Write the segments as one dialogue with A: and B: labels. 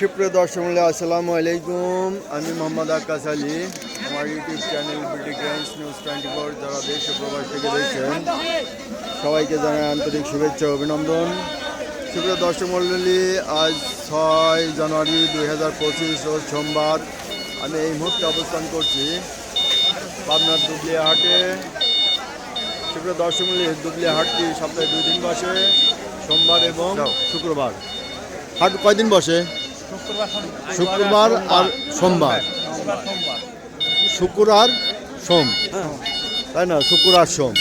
A: সুপ্রিয় দর্শক মূল্য আসসালামু আলাইকুম। আমি মোহাম্মদ আকাশ আলী। আমার ইউটিউব চ্যানেল বিডি গ্রান্স নিউজ টোয়েন্টি ফোর যারা দেশ ও প্রবাস থেকে দেখছেন সবাইকে জানাই আন্তরিক শুভেচ্ছা অভিনন্দন। সুপ্রিয় দর্শক মণ্ডলী আজ ছয় জানুয়ারি দুই হাজার পঁচিশ ও সোমবার আমি এই মুহূর্তে অবস্থান করছি পাবনার দুবলিয়া হাটে। সুপ্রিয় দর্শক মূল্য দুবলিয়া হাটটি সপ্তাহে দুই দিন বসে সোমবার এবং শুক্রবার। হাট কয়দিন বসে? শুক্রবার আর সোমবার। শুক্র আর সোম। তাই না? শুক্র আর সোম।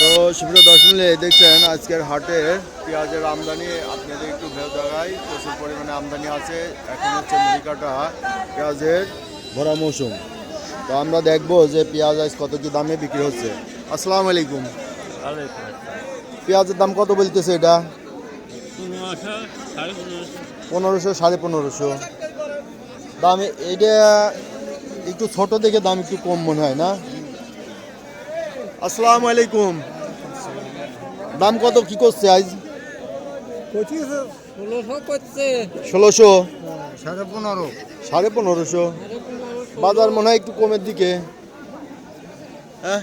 A: তো সুপ্রিয় দর্শন দেখছেন আজকের হাটে পেঁয়াজের আমদানি। আপনাদের একটু ভেউ দেখায় প্রচুর পরিমাণে আমদানি আছে। এখন হচ্ছে মুড়িকাটা পেঁয়াজের ভরা মৌসুম। তো আমরা দেখব যে পেঁয়াজ আজ কত কি দামে বিক্রি হচ্ছে। আসসালামু আলাইকুম। পেঁয়াজের দাম কত বলতেছে এটা? পনেরোশো সাড়ে পনেরোশো। দাম এটা একটু ছোট দেখে দাম একটু কম মনে হয় না? আসসালামু আলাইকুম। দাম কত? কি করছে আজ?
B: ষোলোশো? সাড়ে পনেরো।
A: সাড়ে পনেরোশো। বাজার মনে হয় একটু কমের দিকে। হ্যাঁ?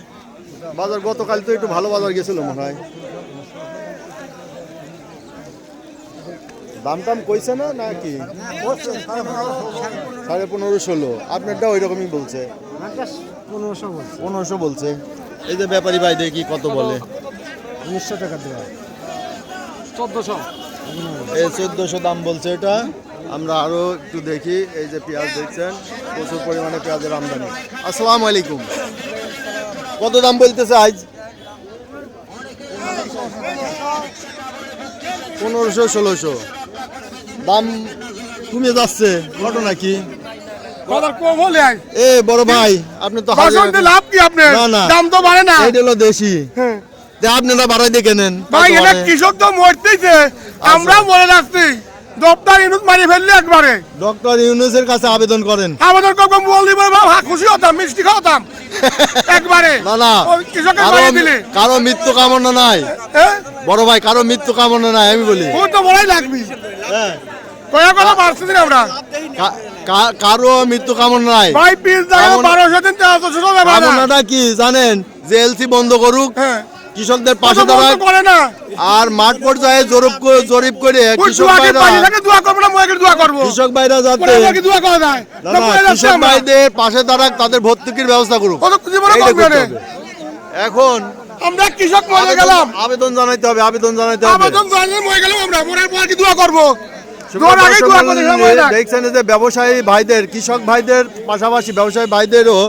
A: বাজার গতকাল তো একটু ভালো বাজার গেছিল মনে হয়। দাম টাম কইছে না নাকি? সাড়ে পনেরো ষোলো। আপনারটা ওই রকমই বলছে?
B: পনেরোশো বলছে।
A: পনেরোশো বলছে। এই যে ব্যাপারী ভাই দেখি কত বলে?
B: উনিশশো টাকা দেওয়া। চোদ্দোশো।
A: এই চোদ্দোশো দাম বলছে এটা। আমরা আরও একটু দেখি এই যে পেঁয়াজ দেখছেন প্রচুর পরিমাণে পেঁয়াজের আমদানি। আসসালামু আলাইকুম। কত দাম বলতেছে আজ? পনেরোশো ষোলোশো। দাম কমে যাচ্ছে ঘটনা কি? এ বড় ভাই আপনি তো
C: লাভ কি আপনার?
A: না, না।
C: দাম তো বাড়ে না।
A: এইটা হলো দেশি।
C: হ্যাঁ।
A: আপনারা বাড়াই
C: ভাই এটা কৃষক তো মরতেছে।
A: আচ্ছা।
C: আমরা মরে ফেললে একবারে।
A: ডক্টর ইউনুসের কাছে আবেদন করেন।
C: আমাদের কখন বল দিব হা খুশি হতাম মিষ্টি খাওয়াতাম। একবারে।
A: না না।
C: কারও
A: কারও মৃত্যু কামনা নাই।
C: হ্যাঁ?
A: বড় ভাই কারও মৃত্যু কামনা নাই আমি বলি।
C: ও তো বড়াই লাগবি।
A: হ্যাঁ।
C: কয়া কথা আমরা?
A: কারও মৃত্যু কামনা নাই।
C: ভাই বারোশো দিন তেরোশো
A: কামনাটা কি জানেন? যে এলসি বন্ধ করুক
C: হ্যাঁ।
A: কৃষকদের পাশে দাঁড়াক।
C: করে না।
A: আর মাঠ পর্যায়ে জরিপ জরিপ করে কৃষক ভাইরা
C: দোয়া করব না ময়েকে দোয়া করব?
A: কৃষক ভাইরা যাতে
C: দোয়া করা যায়
A: কৃষক ভাইদের পাশে দাঁড়াক তাদের ভর্তুকির ব্যবস্থা করুক।
C: কত জীবনে করবে।
A: এখন
C: আমরা কৃষক মরে গেলাম।
A: আবেদন জানাইতে হবে আবেদন জানাইতে হবে।
C: আবেদন জানিয়ে মরে গেলাম আমরা মরার পর কি দোয়া করব।
A: দেখছেন যে ব্যবসায়ী ভাইদের কৃষক ভাইদের পাশাপাশি ব্যবসায়ী ভাইদেরও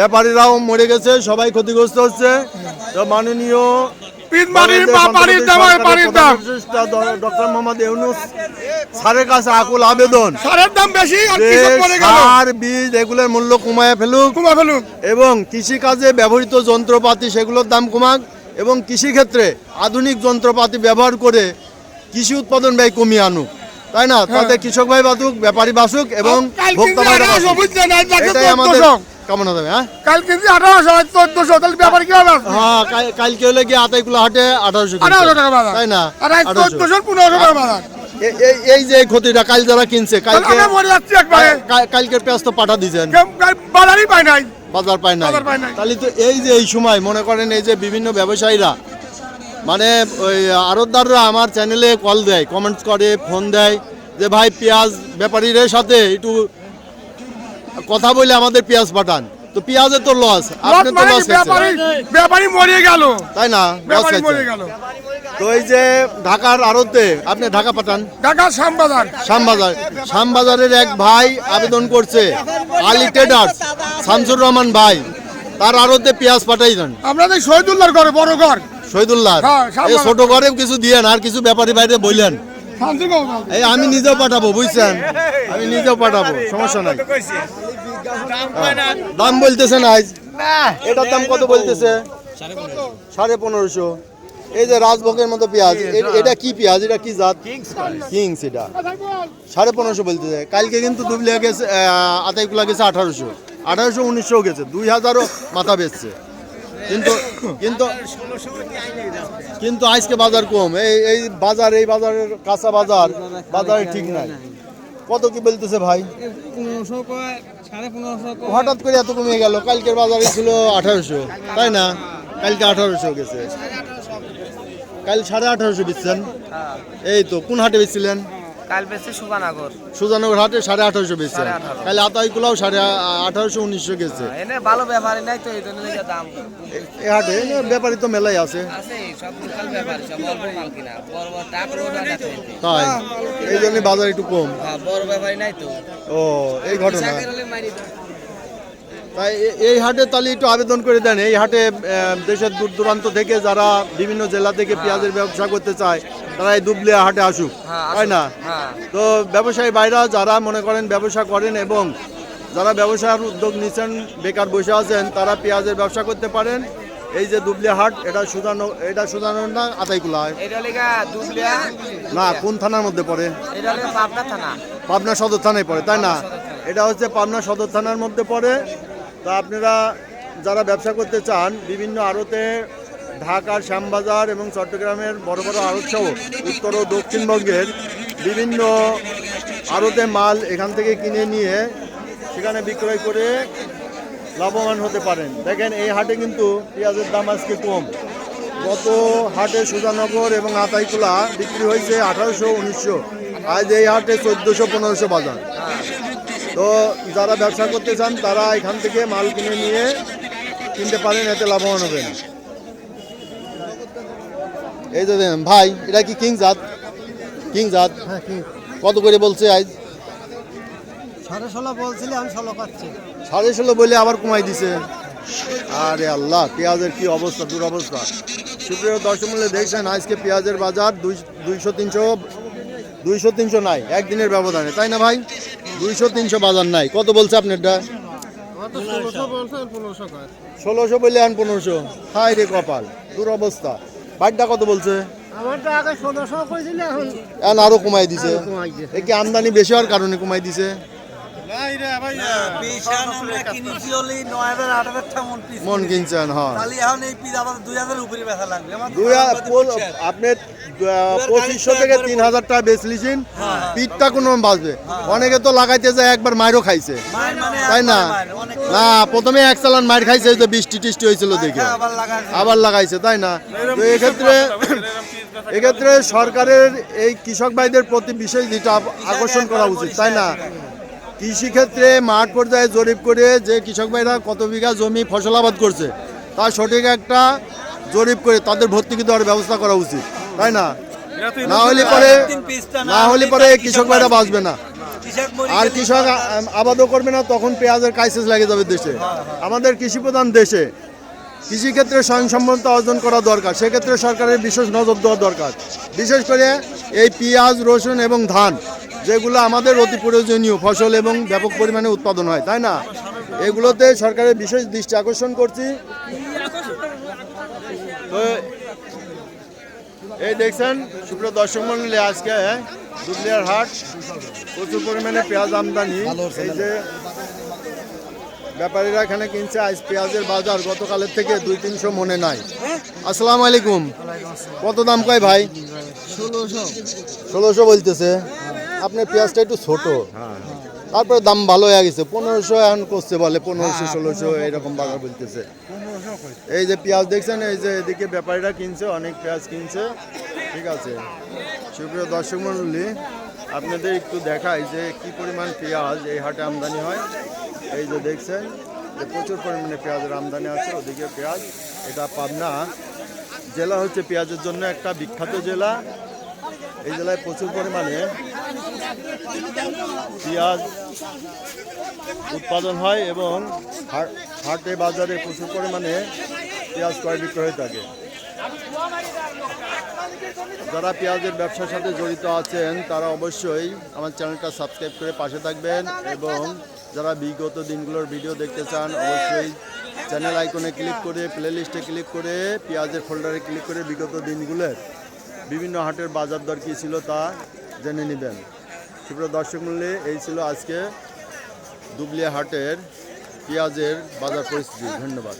A: ব্যাপারীরাও মরে গেছে সবাই ক্ষতিগ্রস্ত হচ্ছে। মাননীয় ডক্টর মোহাম্মদ ইউনুস কাছে আকুল আবেদন
C: সারের দাম বেশি
A: সার বীজ এগুলোর মূল্য কমায় ফেলুক। এবং কৃষিকাজে ব্যবহৃত যন্ত্রপাতি সেগুলোর দাম কমাক এবং কৃষিক্ষেত্রে আধুনিক যন্ত্রপাতি ব্যবহার করে কৃষি উৎপাদন ব্যয় কমিয়ে আনুক তাই না? তাতে কৃষক ভাই বাঁচুক ব্যাপারী বাঁচুক এবং ভোক্তা এটাই আমাদের কামনা দেবে হ্যাঁ?
C: আঠারোশো চোদ্দশো তাহলে ব্যাপার
A: হ্যাঁ কালকে হলে গিয়ে আতাইকুলা হাটে আঠারোশো
C: আঠারোশো টাকা বাজার।
A: তাই না?
C: আর আজ
A: আঠারোশো।
C: চোদ্দশো পনেরোশো টাকা বাজার।
A: এই- যে ক্ষতিটা কাল যারা কিনছে কালকে কালকের পেঁয়াজ তো পাঠা দিয়েছেন
C: বাজারই নাই।
A: বাজার পায়
C: নাই।
A: তাহলে তো এই যে এই সময় মনে করেন এই যে বিভিন্ন ব্যবসায়ীরা মানে ওই আড়তদাররা আমার চ্যানেলে কল দেয় কমেন্টস করে ফোন দেয় যে ভাই পেঁয়াজ ব্যাপারীদের সাথে একটু কথা বলে আমাদের পেঁয়াজ পাঠান। তো পেঁয়াজের তো লস আপনি তো
C: মানে
A: লস
C: ব্যাপারী ব্যাপারী মরে গেল।
A: তাই না? লস
C: মরে গেল।
A: তো এই যে ঢাকার আড়তে আপনি ঢাকা পাঠান।
C: ঢাকা শ্যামবাজার।
A: শ্যামবাজার। শ্যামবাজারের এক ভাই আবেদন করছে আলী ট্রেডার্স শামসুর রহমান ভাই তার আড়তে পেঁয়াজ পাঠাই দেন।
C: আপনাদের শহীদুল্লাহর ঘরে বড় ঘর।
A: শহীদুল্লাহ
C: হ্যাঁ,
A: এই ছোট ঘরে কিছু দিয়েন আর কিছু ব্যাপারী বাইরে বললেন এই আমি নিজেও পাঠাবো বুঝছেন? আমি নিজেও পাঠাবো সমস্যা নাই। হ্যাঁ, দাম বলতেছে না এটার দাম কত বলতেছে? সাড়ে পনেরোশো। এই যে রাজভোগের মতো পেঁয়াজ এটা কি পেঁয়াজ? এটা কি জাত? কিংস এটা। সাড়ে পনেরোশো বলতেছে। কালকে কিন্তু দুবলিয়া গেছে আতাইকুলা গেছে আঠারোশো। আঠারোশো উনিশশো গেছে। দুই হাজারও মাথা বেচছে। কিন্তু কিন্তু কিন্তু আজকে বাজার কম। এই এই বাজার এই বাজারের কাঁচা বাজার বাজারে ঠিক নাই। কত কি বলতেছে ভাই? হঠাৎ করে এত কমে গেল। কালকের বাজারে ছিল আঠারোশো তাই না? কালকে আঠারোশো গেছে। কাল সাড়ে আঠারোশো বিচ্ছেন। এই তো কোন হাটে বেচছিলেন?
D: কাল বেচছে সুজানগর
A: সুজানগর হাটে সাড়ে আঠারোশো
D: বেচছে।
A: কাল আতাইকুলাও সাড়ে আঠারোশো উনিশশো গেছে।
D: এনে ভালো ব্যাপারই নাই তো এই জন্য দাম
A: এই হাটে ব্যাপারই ব্যাপারী তো মেলাই আছে তাই এই জন্য বাজার একটু কম।
D: হ্যাঁ, বড় ব্যাপারই নাই তো।
A: ও এই ঘটনা
D: চাকরি হলে মারি দাও।
A: তাই এই হাটে তাহলে একটু আবেদন করে দেন। এই হাটে দেশের দূর দূরান্ত থেকে যারা বিভিন্ন জেলা থেকে পেঁয়াজের ব্যবসা করতে চায় তারা এই দুবলিয়া হাটে আসুক।
D: হ্যাঁ,
A: তাই না?
D: হ্যাঁ।
A: তো ব্যবসায়ী বাইরা যারা মনে করেন ব্যবসা করেন এবং যারা ব্যবসার উদ্যোগ নিচ্ছেন বেকার বসে আছেন তারা পেঁয়াজের ব্যবসা করতে পারেন। এই যে দুবলিয়া হাট এটা সুদানো এটা সুদানো না আতাইকুলা? না কোন থানার মধ্যে পড়ে?
D: পাবনা
A: সদর থানায় পড়ে তাই না? এটা হচ্ছে পাবনা সদর থানার মধ্যে পড়ে। তা আপনারা যারা ব্যবসা করতে চান, বিভিন্ন আড়তে ঢাকার শ্যামবাজার এবং চট্টগ্রামের বড় বড় আড়ত সহ উত্তর ও দক্ষিণবঙ্গের বিভিন্ন আড়তে মাল এখান থেকে কিনে নিয়ে সেখানে বিক্রয় করে লাভবান হতে পারেন। দেখেন, এই হাটে কিন্তু পেঁয়াজের দাম আজকে কম। গত হাটে সুজানগর এবং আতাইকুলা বিক্রি হয়েছে আঠারোশো, উনিশশো। আজ এই হাটে চোদ্দোশো, পনেরোশো বাজার। তো যারা ব্যবসা করতে চান তারা এখান থেকে মাল কিনে নিয়ে কিনতে পারেন এতে লাভবান হবেন। এই যে ভাই এটা কি কিং জাত? কিং জাত?
B: হ্যাঁ কি।
A: কত করে বলছে আজ
B: সাড়ে ষোলো বলছিলে আমি ষোলো পাচ্ছি।
A: সাড়ে ষোলো বলে আবার কমাই দিছে। আরে আল্লাহ পেঁয়াজের কি অবস্থা দুরবস্থা। সুপ্রিয় দর্শক মূল্যে দেখছেন আজকে পেঁয়াজের বাজার দুই দুইশো তিনশো দুইশো তিনশো নাই একদিনের ব্যবধানে। তাই না ভাই? দুইশো তিনশো বাজার নাই। কত বলছে আপনারটা
B: ষোলোশো বলছে পনেরোশো কয়
A: ষোলোশো বলে আন পনেরোশো। হাই রে কপাল দুরবস্থা। বাড়িটা কত বলছে?
B: আমার তো আগে ষোলোশো এখন
A: আরও কমাই দিছে। কি আমদানি বেশি হওয়ার কারণে কমাই দিছে?
E: মন
A: কিনছেন হ্যাঁ। আপনি পঁচিশশো থেকে তিন হাজার টাকা বেচলিছেন পিঠটা কোনো বাঁচবে। অনেকে তো লাগাইতে যায় একবার মাইরও খাইছে।
E: মানে
A: তাই না? না প্রথমে এক চালান মাইর খাইছে তো বৃষ্টি টিষ্টি হয়েছিল দেখে।
E: আবার
A: লাগাইছে। তাই না? তো এক্ষেত্রে এক্ষেত্রে সরকারের এই কৃষক ভাইদের প্রতি বিষয় যেটা আকর্ষণ করা উচিত তাই না? কৃষিক্ষেত্রে মাঠ পর্যায়ে জরিপ করে যে কৃষক ভাইরা কত বিঘা জমি ফসল আবাদ করছে তার সঠিক একটা জরিপ করে তাদের ভর্তুকি দেওয়ার ব্যবস্থা করা উচিত তাই না? না হলে পরে না হলে পরে কৃষক ভাইরা বাঁচবে না। আর কৃষক আবাদও করবে না তখন পেঁয়াজের ক্রাইসিস লাগে যাবে দেশে। আমাদের কৃষি প্রধান দেশে কৃষিক্ষেত্রে স্বয়ংসম্পন্নতা অর্জন করা দরকার সেক্ষেত্রে সরকারের বিশেষ নজর দেওয়া দরকার। বিশেষ করে এই পেঁয়াজ রসুন এবং ধান যেগুলো আমাদের অতি প্রয়োজনীয় ফসল এবং ব্যাপক পরিমাণে উৎপাদন হয়, তাই না? এগুলোতে সরকারের বিশেষ দৃষ্টি আকর্ষণ করছি। তো এই দেখছেন, সুপ্রিয় দর্শক মন্ডলী, আজকে দুবলিয়ার হাট প্রচুর পরিমাণে পেঁয়াজ আমদানি। এই যে ব্যাপারীরা এখানে কিনছে আজ পেঁয়াজের বাজার গতকালের থেকে দুই তিনশো মনে নাই। আসসালামু আলাইকুম। কত দাম কয় ভাই?
B: ষোলোশো।
A: ষোলোশো বলতেছে। আপনার পেঁয়াজটা একটু ছোট। তারপরে দাম ভালো হয়ে গেছে। পনেরোশো এখন করছে বলে, পনেরোশো, ষোলোশো, এরকম বাজার বলতেছে। এই যে পেঁয়াজ দেখছেন, এই যে এদিকে ব্যাপারীরা কিনছে, অনেক পেঁয়াজ কিনছে। ঠিক আছে। সুপ্রিয় দর্শক মণ্ডলী, আপনাদের একটু দেখাই যে কি পরিমাণ পেঁয়াজ, এই হাটে আমদানি হয়। এই যে দেখছেন, যে প্রচুর পরিমাণে পেঁয়াজের আমদানি আছে, ওদিকে পেঁয়াজ। এটা পাবনা জেলা হচ্ছে পেঁয়াজের জন্য একটা বিখ্যাত জেলা। এই জেলায় প্রচুর পরিমাণে পেঁয়াজ উৎপাদন হয় এবং হাট- বাজারে প্রচুর পরিমাণে পেঁয়াজ ক্রয় বিক্রয় হয়ে থাকে। যারা পেঁয়াজের ব্যবসার সাথে জড়িত আছেন, তারা অবশ্যই আমার চ্যানেলটা সাবস্ক্রাইব করে পাশে থাকবেন এবং যারা বিগত দিনগুলোর ভিডিও দেখতে চান, অবশ্যই চ্যানেল আইকনে ক্লিক করে প্লে লিস্টে ক্লিক করে, পেঁয়াজের ফোল্ডারে ক্লিক করে বিগত দিনগুলোর বিভিন্ন হাটের বাজার দর কী ছিল তা জেনে নেবেন। সুপ্রিয় দর্শক মূল্যে এই ছিল আজকে দুবলিয়া হাটের পেঁয়াজের বাজার পরিস্থিতি। ধন্যবাদ।